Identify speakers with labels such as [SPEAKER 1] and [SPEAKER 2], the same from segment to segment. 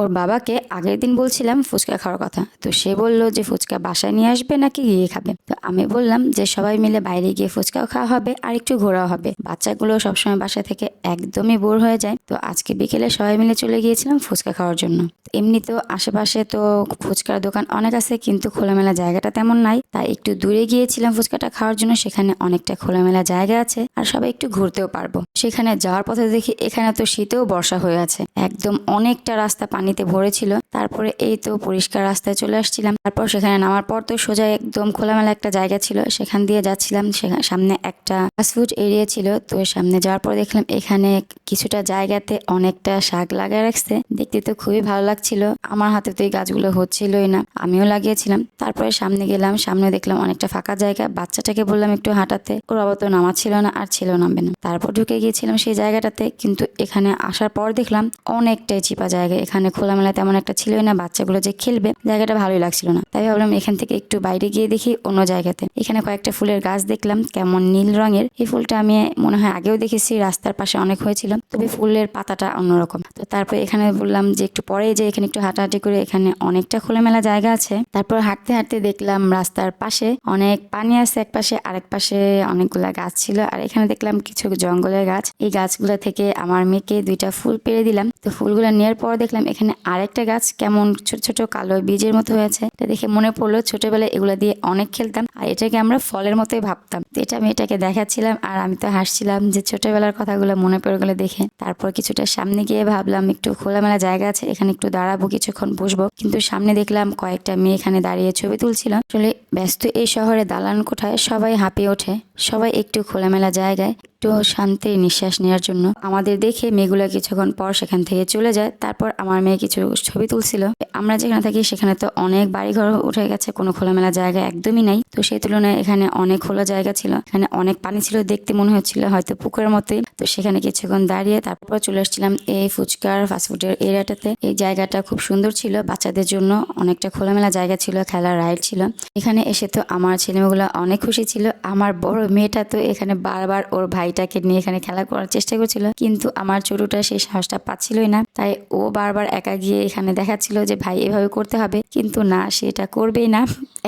[SPEAKER 1] ওর বাবাকে আগের দিন বলছিলাম ফুচকা খাওয়ার কথা। তো সে বলল যে, ফুচকা বাসায় নিয়ে আসবে নাকি গিয়ে খাবে? তো আমি বললাম যে, সবাই মিলে বাইরে গিয়ে ফুচকাও খাওয়া হবে আর একটু ঘোরাও হবে। বাচ্চাগুলো সবসময় বাসা থেকে একদমই বোর হয়ে যায়। তো আজকে বিকেলে সবাই মিলে চলে গিয়েছিলাম ফুচকা খাওয়ার জন্য। এমনিতেও আশেপাশে তো ফুচকার দোকান অনেক আছে, কিন্তু খোলামেলা জায়গাটা তেমন নাই। তাই একটু দূরে গিয়েছিলাম ফুচকাটা খাওয়ার জন্য, সেখানে অনেকটা খোলামেলা জায়গা আছে আর সবাই একটু ঘুরতেও পারব। সেখানে যাওয়ার পথে দেখি এখানে তো শীতেও বর্ষা হয়ে আছে। একদম অনেকটা রাস্তা পানিতে ভরে ছিল তারপরে এই তো পরিষ্কার রাস্তায় চলে আসছিলাম। তারপর সেখানে নামার পর তো সোজা একদম খোলামেলা একটা জায়গা ছিল। সেখান দিয়ে যাচ্ছিলাম। সামনে একটা ফাস্টফুড এরিয়া ছিল। তো সামনে যাওয়ার পর দেখলাম এখানে কিছুটা জায়গাতে অনেকটা শাক লাগিয়ে রাখছে। দেখতে তো খুবই ভালো লাগছিল। আমার হাতে তো এই গাছগুলো হচ্ছিলই না। আমিও লাগিয়েছিলাম। তারপরে সামনে গেলাম। সামনে দেখলাম অনেকটা ফাঁকা জায়গা। বাচ্চাটাকে বললাম একটু হাঁটাতে। ওর বাবা তো নামা ছিল না, আর ছিল নামবে না। তারপর ঢুকে গিয়েছিলাম সেই জায়গাটাতে। কিন্তু এখানে আসার পর দেখলাম অনেকটাই চিপা জায়গা। এখানে খোলামেলা তেমন একটা ছিলই না, বাচ্চাগুলো যে খেলবে, জায়গাটা ভালোই লাগছিল না। তাই ভাবলাম এখান থেকে একটু বাইরে গিয়ে দেখি অন্য জায়গাতে। এখানে কয়েকটা ফুলের গাছ দেখলাম, কেমন নীল রঙের। এই ফুলটা আমি মনে হয় আগেও দেখেছি, রাস্তার পাশে অনেক হয়েছিল। তবে ফুলের পাতাটা অন্যরকম। তো তারপর এখানে বললাম যে একটু পরে যে এখানে একটু হাঁটাহাঁটি করে এখানে অনেকটা খোলামেলা জায়গা আছে। তারপর হাঁটতে হাঁটতে দেখলাম রাস্তার পাশে অনেক পানি আছে এক পাশে, আরেক পাশে অনেকগুলা গাছ ছিল। আর এখানে দেখলাম কিছু জঙ্গলের গাছ। এই গাছগুলো থেকে আমার মেয়েকে দুইটা ফুল পেরে দিলাম। তো ফুলগুলো নেওয়ার পর দেখলাম এখানে আরেকটা গাছ কেমন ছোট ছোট কালো বীজের মতো হয়েছে। এটা দেখে মনে পড়ল ছোটবেলায় এগুলো দিয়ে অনেক খেলতাম আর এটাকে আমরা ফলের মতোই ভাবতাম। তো এটা আমি এটাকে দেখাচ্ছিলাম আর আমি তো হাসছিলাম যে ছোটবেলার কথাগুলো মনে পড়ে গেলে দেখে। তারপর কিছুটা সামনে গিয়ে ভাবলাম একটু খোলামেলা জায়গা আছে, এখানে একটু দাঁড়াবো, কিছুক্ষণ বসবো। কিন্তু সামনে দেখলাম কয়েকটা মেয়ে এখানে দাঁড়িয়ে ছবি তুলছিল। আসলে ব্যস্ত এই শহরে দালান কোঠায় সবাই হাঁপিয়ে ওঠে, সবাই একটু খোলামেলা জায়গায় একটু শান্তি, নিঃশ্বাস নেওয়ার জন্য। আমাদের দেখে মেয়েগুলো কিছুক্ষণ পর সেখান থেকে চলে যায়। তারপর আমার মেয়ে কিছু ছবি তুলছিল। আমরা যেখানে থাকি সেখানে তো অনেক বাড়ি ঘর উঠে গেছে। কোনো খোলামেলা জায়গা একদমই নাই। তো সেই তুলনায় এখানে অনেক খোলা জায়গা ছিল। এখানে অনেক পানি ছিল। দেখতে মনে হচ্ছিল হয়তো পুকুরের মতোই। তো সেখানে কিছুক্ষণ দাঁড়িয়ে তারপর চলে আসছিলাম এই ফুচকার ফাস্টফুডের এরিয়াটাতে। এই জায়গাটা খুব সুন্দর ছিল, বাচ্চাদের জন্য অনেকটা খোলামেলা জায়গা ছিল, খেলার রাইড ছিল। এখানে এসে তো আমার ছেলেমেয়েগুলো অনেক খুশি ছিল, আমার বড় মেয়েটা তো এখানে বারবার ওর ভাইটাকে নিয়ে এখানে খেলা করার চেষ্টা করছিল, কিন্তু আমার ছোটটা সেই সাহসটা পাচ্ছিলই না। তাই ও বারবার একা গিয়ে এখানে দেখাচ্ছিল যে, ভাই, এভাবে করতে হবে। কিন্তু না সেটা করবেই না।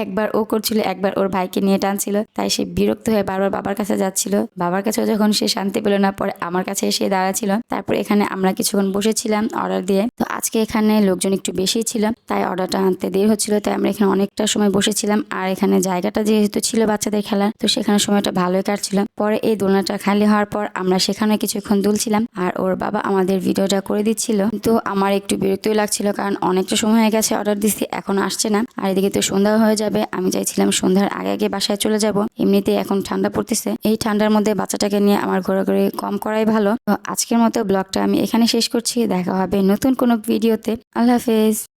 [SPEAKER 1] একবার ও করছিল, একবার ওর ভাইকে নিয়ে টানছিল। তাই সে বিরক্ত হয়ে বারবার বাবার কাছে যাচ্ছিল। বাবার কাছেও যখন সে শান্তি পেল না, পরে আমার কাছে এসে দাঁড়াছিল তারপর এখানে আমরা কিছুক্ষণ বসেছিলাম অর্ডার দিয়ে। তো আজকে এখানে লোকজন একটু বেশি ছিল, তাই অর্ডারটা আনতে দেরি হচ্ছিল। তাই আমরা এখানে অনেকটা সময় বসেছিলাম। আর এখানে জায়গাটা যেহেতু ছিল বাচ্চাদের খেলার তো সেখানে সময়টা ভালোই কাটছিল। পরে এই দোলনাটা খালি হওয়ার পর আমরা সেখানে কিছুক্ষণ দুলছিলাম। আর ওর বাবা আমাদের ভিডিওটা করে দিচ্ছিল। তো আমার একটু বিরক্তই লাগছিল, কারণ অনেকটা সময় হয়ে গেছে অর্ডার দিচ্ছি এখন আসছে না। আর এদিকে তো সন্ধ্যা হয়ে যাবে। আমি চাইছিলাম সন্ধ্যার আগে আগে বাসায় চলে যাব। এমনিতে এখন ঠান্ডা পড়তেছে। এই ঠান্ডার মধ্যে বাচ্চাটাকে নিয়ে আমার ঘোরাঘুরি কম করাই ভালো। তো আজকের মতো ব্লগটা আমি এখানে শেষ করছি। দেখা হবে নতুন কোনো ভিডিওতে। আল্লাহ হাফেজ।